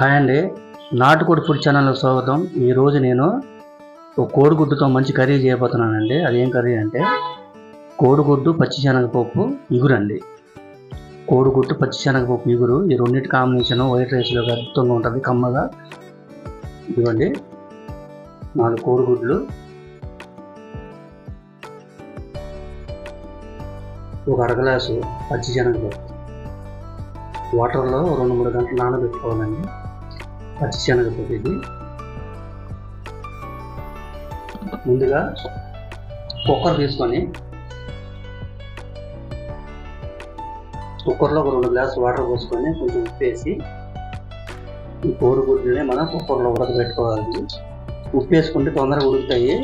Hi అండి. నాటుకోడి food ఛానల్లో స్వాగతం. ఈరోజు నేను ఒక కోడిగుడ్డుతో మంచి కర్రీ చేయబోతున్నానండి. అది ఏం కర్రీ అంటే కోడిగుడ్డు పచ్చిశనగపప్పు ఇగురండి. కోడిగుడ్డు పచ్చిశనగపప్పు ఇగురు. ఈ రెండింటి కాంబినేషన్ వైట్ రైస్లో అద్భుతంగా ఉంటుంది. కమ్మగా ఇదిగోండి నాలుగు కోడిగుడ్లు. ఒక అరగలాసు పచ్చిశనగపప్పు. వాటర్లో రెండు మూడు గంటలు నానబెట్టుకోవాలండి. పచ్చి ఇది ముందుగా కుక్కర్ తీసుకొని కుక్కర్లో ఒక రెండు గ్లాస్ వాటర్ పోసుకొని కొంచెం ఉప్పు వేసి ఈ కోడిగుడ్లని మనం కుక్కర్లో ఉడకబెట్టుకోవాలి. ఉప్పు వేసుకుంటే తొందరగా ఉడుకుతాయి.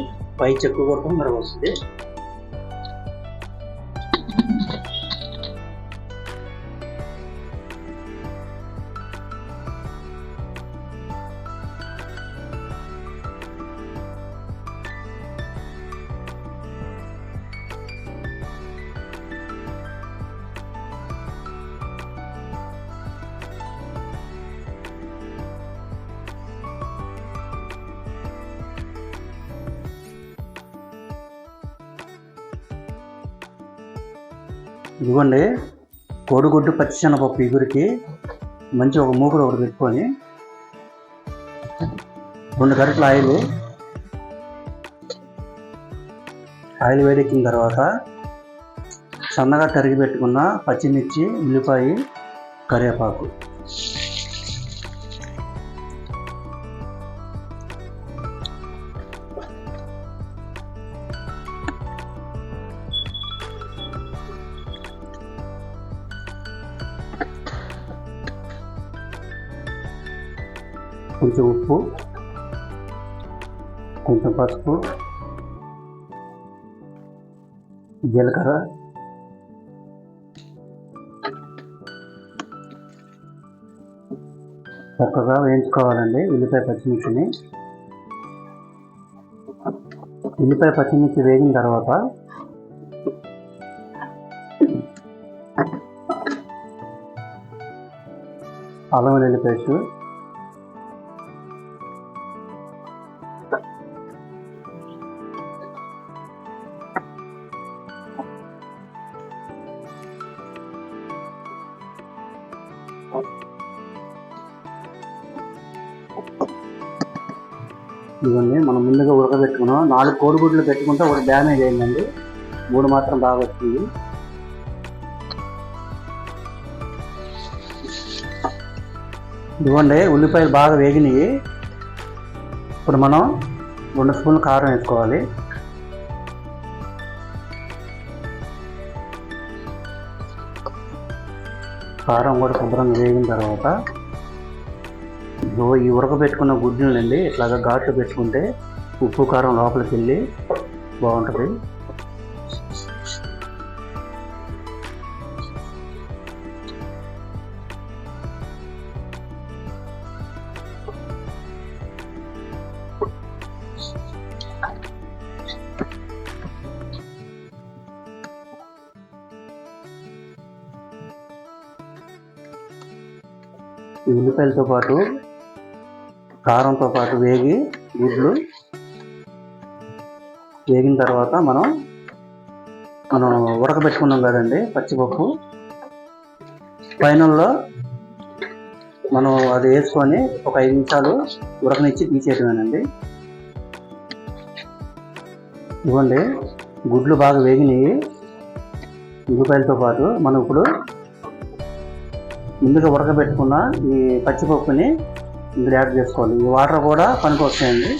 పై చెక్కు కూడా తొందరగా వస్తుంది. ఇదిగోండి కోడిగుడ్డు పచ్చిశనగపప్పు ఇగురికి మంచి ఒక మూకుడు ఒకటి పెట్టుకొని రెండు గరిటల ఆయిల్ ఆయిల్ వేడెక్కిన తర్వాత సన్నగా తరిగి పెట్టుకున్న పచ్చిమిర్చి ఉల్లిపాయ కరివేపాకు. కొంచెం ఉప్పు కొంచెం పసుపు జీలకర్ర. చక్కగా వేయించుకోవాలండి ఉల్లిపాయ పచ్చిమిర్చిని. ఉల్లిపాయ పచ్చిమిర్చి వేగిన తర్వాత అల్లం వెల్లుల్లి పేస్టు ఇవన్నీ మనం ముందుగా ఉడకబెట్టుకున్నాం. నాలుగు కోడిగుడ్లు పెట్టుకుంటే ఒకటి డ్యామేజ్ అయిందండి. మూడు మాత్రం బాగా వచ్చింది. ఇదిగోండి ఉల్లిపాయలు బాగా వేగినాయి. ఇప్పుడు మనం రెండు స్పూన్లు కారం వేసుకోవాలి. కారం కూడా శుభ్రంగా వేగిన తర్వాత ఈ ఉడకబెట్టుకున్న గుడ్డులండి ఇట్లాగా ఘాట్లు పెట్టుకుంటే ఉప్పు కారం లోపలికి వెళ్ళి బాగుంటుంది. ఈ ఉల్లిపాయలతో పాటు కారంతో పాటు వేగి గుడ్లు వేగిన తర్వాత మనం మనం ఉడకబెట్టుకున్నాం కదండి పచ్చిపప్పు. ఫైనల్లో మనం అది వేసుకొని ఒక ఐదు నిమిషాలు ఉడకనిచ్చి తీసేయటమేనండి. ఇవ్వండి గుడ్లు బాగా వేగినాయి. ఉల్లిపాయలతో పాటు మనం ఇప్పుడు ముందుగా ఉడకబెట్టుకున్న ఈ పచ్చిపప్పుని ఇందులో యాడ్ చేసుకోవాలి. ఈ వాటర్ కూడా పనికి వస్తాయండి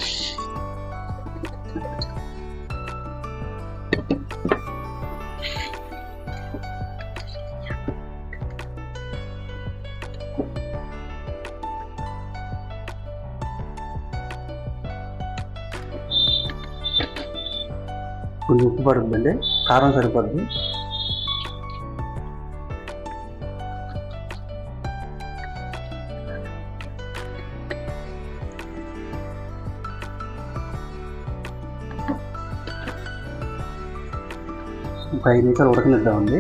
కొంచెం ఉప్పు పడుతుందండి. కారం సరిపడుతుంది ఒక ఐదు నిమిషాలు ఉడకనిద్దామండి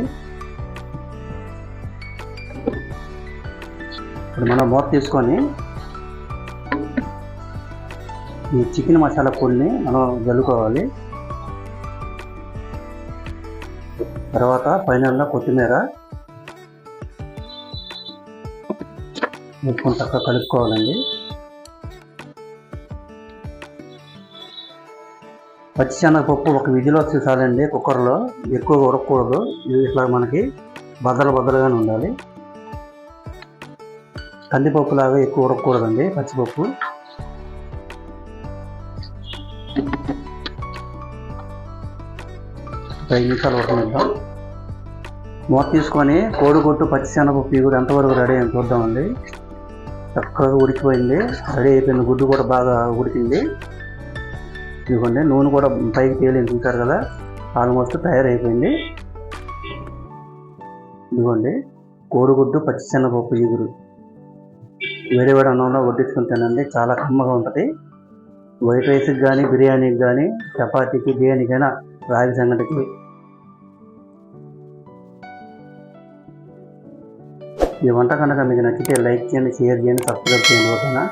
ఇప్పుడు మనం మూత తీసుకొని ఈ చికెన్ మసాలా పొడిని మనం జల్లుకోవాలి. తర్వాత పైన కొత్తిమీర మొత్తం చక్కగా కలుపుకోవాలండి. పచ్చిశనగపప్పు ఒక విధిలో వస్తే చాలండి కుక్కర్లో. ఎక్కువగా ఉడకకూడదు. ఇది ఇట్లా మనకి బద్దలు బద్దలుగానే ఉండాలి. కందిపప్పు లాగా ఎక్కువ ఉడకకూడదండి పచ్చిపప్పు. ఐదు నిమిషాలు ఉడకనిద్దాం. మూత తీసుకొని కోడిగుట్టు పచ్చిశనగపప్పు కూడా ఎంతవరకు రెడీ అని చూద్దామండి. చక్కగా ఉడికిపోయింది. రెడీ అయిపోయింది గుడ్డు కూడా బాగా ఉడికింది. ఇదిగోండి నూనె కూడా పైకి తేలింది చూసారు కదా ఆల్మోస్ట్ తయారైపోయింది. ఇదిగోండి కోడిగుడ్డు పచ్చిశనగపప్పు ఇగురు. వేడి వేడి అన్నంలో వడ్డించుకుని తినండి చాలా కమ్మగా ఉంటుంది. వైట్ రైస్కి కానీ బిర్యానీకి కానీ చపాతీకి బిర్యానీకైనా రాగి సంగటికి. ఈ వంట కనుక మీకు నచ్చితే లైక్ చేయండి షేర్ చేయండి సబ్స్క్రైబ్ చేయండి ఓకేనా?